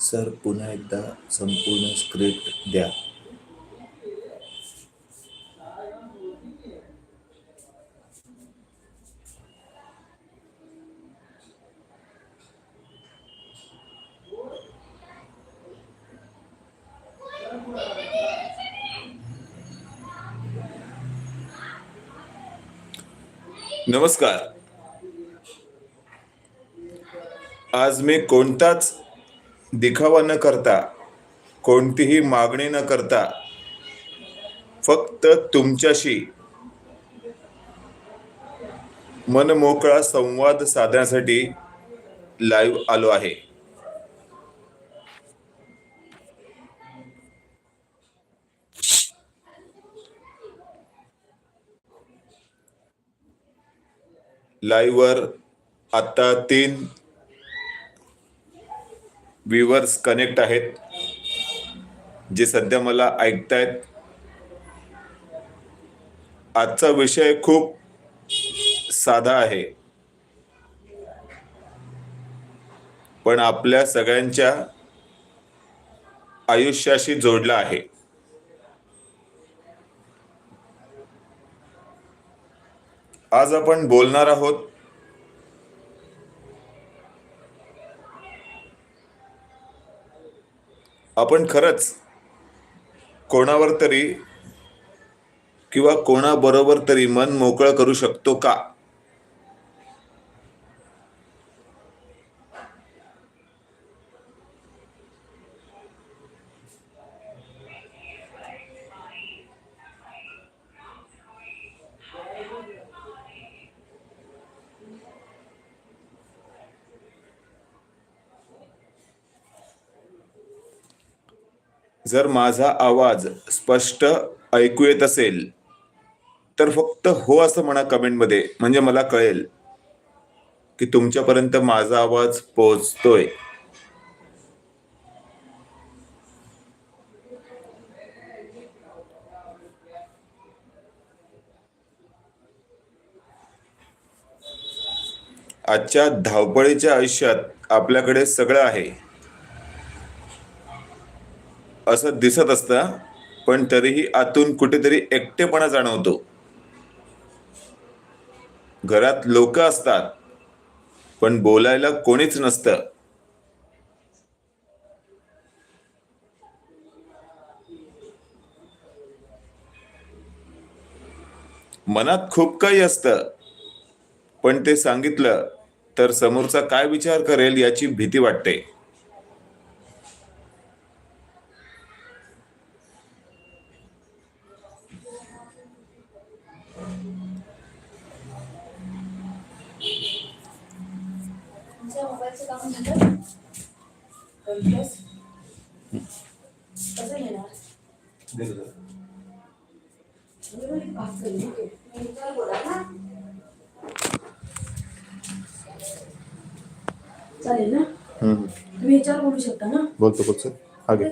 Sir पुन्हा एकदा संपूर्ण स्क्रिप्ट द्या. नमस्कार. आज मी कोणताच दिखावा न करता कोणतीही मागणी न करता फक्त तुमच्याशी मनमोकळा संवाद साधण्यासाठी लाईव्ह आलो आहे. लाईव्हवर आता तीन व्ह्युअर्स कनेक्ट आहेत जे सध्या मला ऐकतायत. आजचा विषय खूप साधा आहे. पण आपल्या सगळ्यांच्या आयुष्याशी जोडला आहे. आज आपण बोलणार आहोत आपण खरंच कोणावर तरी किंवा कोणाबरोबर तरी मन मोकळं करू शकतो का? जर माझा आवाज स्पष्ट ऐकू येत असेल तर फक्त हो असं म्हणा कमेंटमध्ये म्हणजे मला कळेल की तुमच्यापर्यंत माझा आवाज पोहोचतोय. आजच्या धावपळीच्या आयुष्यात आपल्याकडे सगळं आहे. असं दिसत असतं पण तरीही आतून कुठेतरी एकटेपणा जाणवतो. घरात लोक असतात पण बोलायला कोणीच नसतं. मनात खूप काही असतं पण ते सांगितलं तर समोरचा काय विचार करेल याची भीती वाटते. चालेल ना. तुम्ही विचार बोलू शकता ना? बोलतो बोलतो. आगे.